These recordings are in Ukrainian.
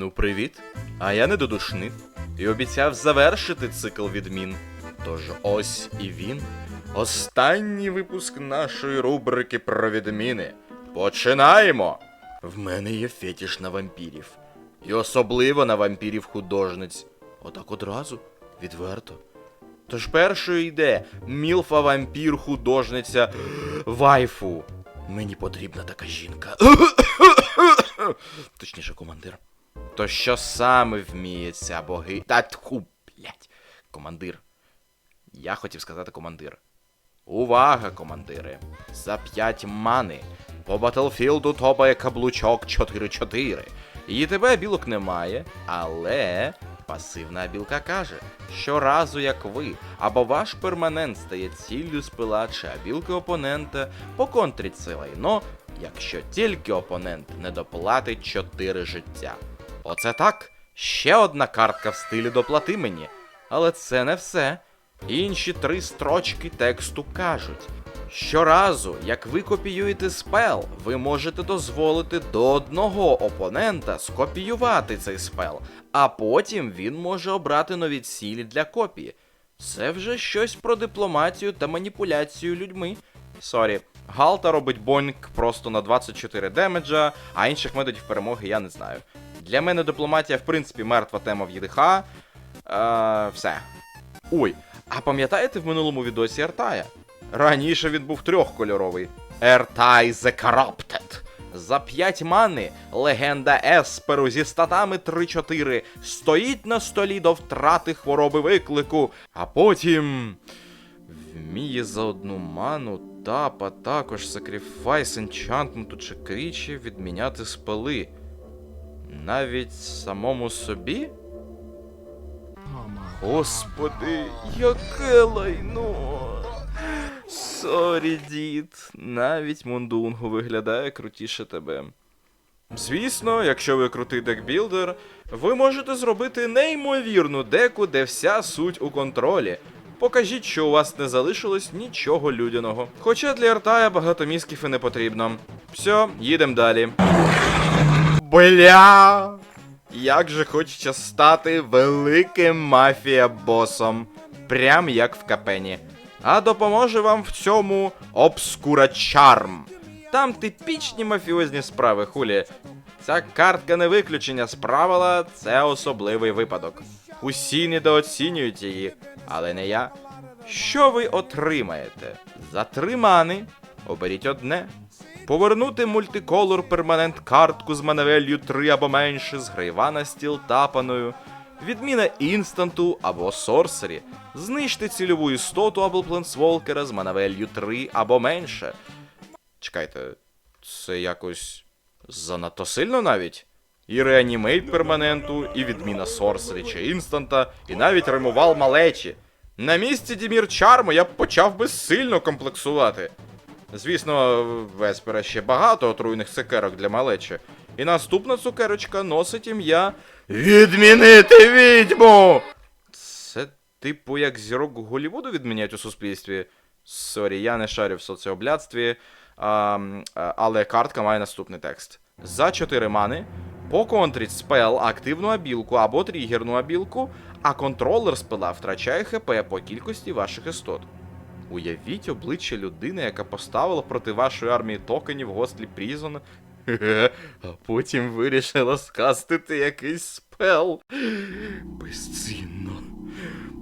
Ну, привіт. А я недодушник і обіцяв завершити цикл відмін. Тож ось і він. Останній випуск нашої рубрики про відміни. Починаємо! В мене є фетіш на вампірів. І особливо на вампірів художниць. Отак одразу, відверто. Тож першою йде Мілфа вампір художниця Вайфу. Мені потрібна така жінка. Точніше, командир. То що саме вміє ця боги. Та тху, блять. Командир. Я хотів сказати командир. Увага, командири! За 5 мани. По Батлфілду топає каблучок 4-4. І тебе білок немає, але пасивна білка каже, що разу як ви або ваш перманент стає ціллю спила чи білки опонента, поконтрить це лайно, якщо тільки опонент не доплатить 4 життя. Оце так. Ще одна картка в стилі доплати мені. Але це не все. Інші три строчки тексту кажуть. Щоразу, як ви копіюєте спел, ви можете дозволити до одного опонента скопіювати цей спел, а потім він може обрати нові цілі для копії. Це вже щось про дипломатію та маніпуляцію людьми. Сорі, Галта робить боньк просто на 24 демеджа, а інших методів перемоги я не знаю. Для мене дипломатія, в принципі, мертва тема в ЄДХ. Е, все. Ой, а пам'ятаєте в минулому відосі Ертая? Раніше він був трьохкольоровий. Ертай The Corrupted. За 5 мани легенда Есперу зі статами 3-4 стоїть на столі до втрати хвороби виклику, а потім. Вміє за одну ману тапа також Sacrifice Enchantment чи крічі відміняти спели. Навіть самому собі? Господи, яке лайно. Сорі, дід. Навіть Мундунгу виглядає крутіше тебе. Звісно, якщо ви крутий декбілдер, ви можете зробити неймовірну деку, де вся суть у контролі. Покажіть, що у вас не залишилось нічого людяного. Хоча для Артая багато мізків і не потрібно. Все, їдемо далі. Бля! Як же хочеться стати великим мафія-босом. Прям як в капені. А допоможе вам в цьому Обскура Чарм. Там типічні мафіозні справи, хулі. Ця картка не виключення з правила, це особливий випадок. Усі недооцінюють її, але не я. Що ви отримаєте? За три мани оберіть одне. Повернути мультиколор перманент картку з маневелью 3 або менше з грейва на стіл тапаною. Відміна інстанту або сорсері. Знищте цільову істоту або пленсволкера з маневелью 3 або менше. Чекайте, це якось занадто сильно навіть? І реанімейт перманенту, і відміна сорсері чи інстанта, і навіть ремувал малечі. На місці Дімір Чарму я б почав би сильно комплексувати. Звісно, в Еспера ще багато отруйних цукерок для малечі. І наступна цукерочка носить ім'я Відмінити відьму! Це типу як зірок Голлівуду відміняють у суспільстві. Сорі, я не шарю в соціоблядстві. А, але картка має наступний текст. За 4 мани поконтріть спел активну абілку або тригерну абілку, а контролер спела втрачає ХП по кількості ваших істот. Уявіть обличчя людини, яка поставила проти вашої армії токенів Гостлі Прізон, а потім вирішила скастити якийсь спел. Безцінно.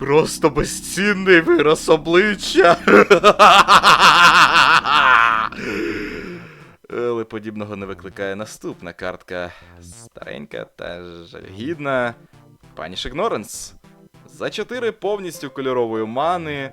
Просто безцінний вираз обличчя. Але подібного не викликає наступна картка. Старенька та жалюгідна. Паніш Ігноренс. За 4 повністю кольорової мани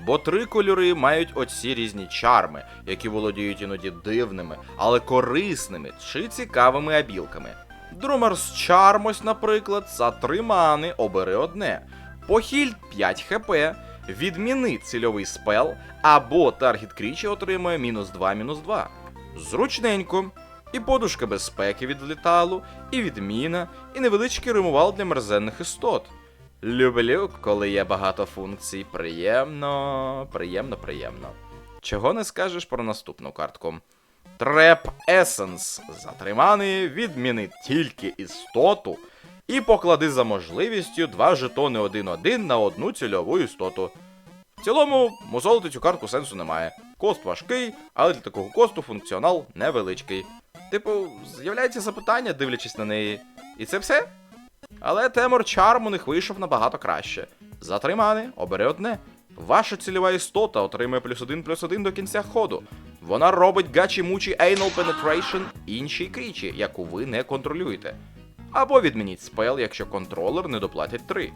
З. Бо три кольори мають оці різні чарми, які володіють іноді дивними, але корисними чи цікавими абілками. Друмерс Чарм, ось, наприклад, за три мани обери одне. Похіль 5 хп, відміни цільовий спел, або таргет крічі отримує мінус 2, мінус 2. Зручненько. І подушка безпеки від літалу, і відміна, і невеличкий ремувал для мерзенних істот. Люблю, коли є багато функцій. Приємно, приємно, приємно. Чого не скажеш про наступну картку? Треп Essence. Затриманий, відміни тільки істоту. І поклади за можливістю два жетони 1-1 на одну цільову істоту. В цілому, мусолити цю картку сенсу немає. Кост важкий, але для такого косту функціонал невеличкий. Типу, з'являється запитання, дивлячись на неї. І це все? Але Темор Чарм у них вийшов набагато краще. Затримане, обери одне. Ваша цільова істота отримує плюс один плюс один до кінця ходу. Вона робить гачі-мучі Anal Penetration іншій крічі, яку ви не контролюєте. Або відмініть спел, якщо контролер не доплатить 3.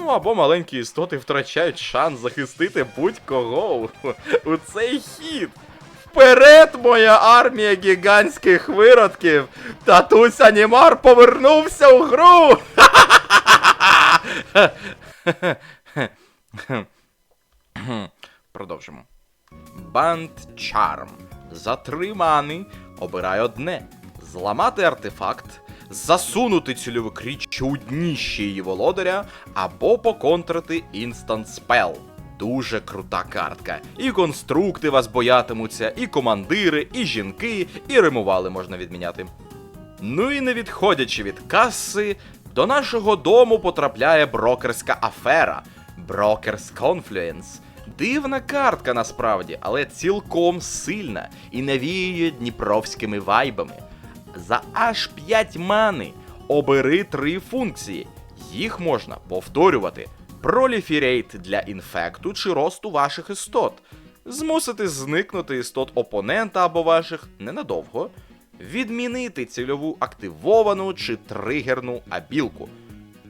Ну або маленькі істоти втрачають шанс захистити будь-кого у цей хід. Вперед, моя армія гігантських виродків! Татусь Анімар повернувся у гру! Продовжимо. Банд Чарм. Затриманий. Обирай одне. Зламати артефакт, засунути цільову кріч у дніще її володаря, або поконтрити інстант спел. Дуже крута картка. І конструкти вас боятимуться, і командири, і жінки, і римували можна відміняти. Ну і не відходячи від каси, до нашого дому потрапляє брокерська афера Brokers Confluence. Дивна картка насправді, але цілком сильна і навіює дніпровськими вайбами. За аж 5 мани обери три функції. Їх можна повторювати. Проліфірейт для інфекту чи росту ваших істот. Змусити зникнути істот опонента або ваших ненадовго. Відмінити цільову активовану чи тригерну абілку.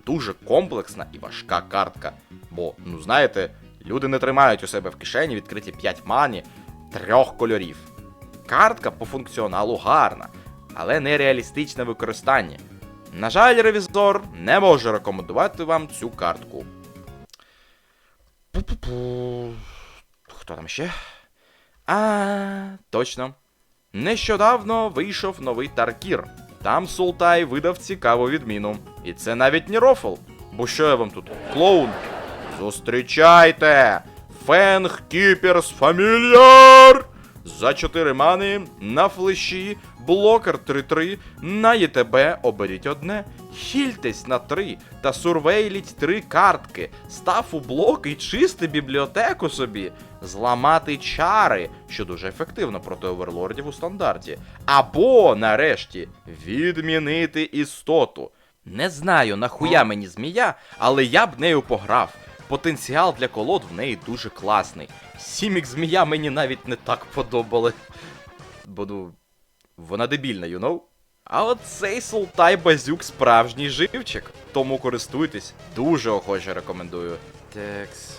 Дуже комплексна і важка картка. Бо, ну знаєте, люди не тримають у себе в кишені відкриті 5 мані трьох кольорів. Картка по функціоналу гарна, але нереалістичне використання. На жаль, ревізор не може рекомендувати вам цю картку. Хто там ще? А, точно. Нещодавно вийшов новий Таркір. Там Султай видав цікаву відміну. І це навіть не рофл. Бо що я вам тут? Клоун. Зустрічайте! Фенг Кіперс Фамільяр! За 4 мани на флеші, блокер 3-3, на ЄТБ оберіть одне, хільтесь на 3 та сурвейліть 3 картки, став у блок і чисти бібліотеку собі, зламати чари, що дуже ефективно проти оверлордів у стандарті. Або, нарешті, відмінити істоту. Не знаю, нахуя мені змія, але я б нею пограв. Потенціал для колод в неї дуже класний. Сімік змія мені навіть не так подобали. Бо ну, вона дебільна, you know? А от цей Султай Базюк справжній живчик. Тому користуйтесь, дуже охоче рекомендую. Текс.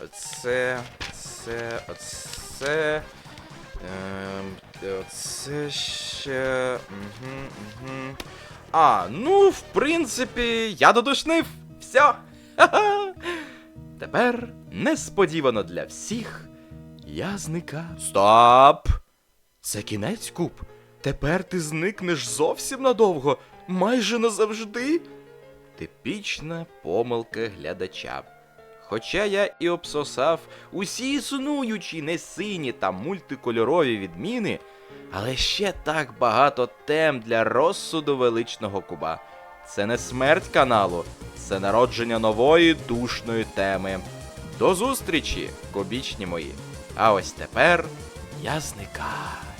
Оце. Це. Оце. Ем, оце ще. Угу, угу. А, ну, в принципі, я додушнив. Все. Тепер несподівано для всіх. Я зникаю. Стоп! Це кінець куб. Тепер ти зникнеш зовсім надовго, майже назавжди. Типічна помилка глядача. Хоча я і обсосав усі існуючі несині та мультикольорові відміни, але ще так багато тем для розсуду величного куба. Це не смерть каналу, це народження нової душної теми. До зустрічі, кубічні мої. А ось тепер я зникаю.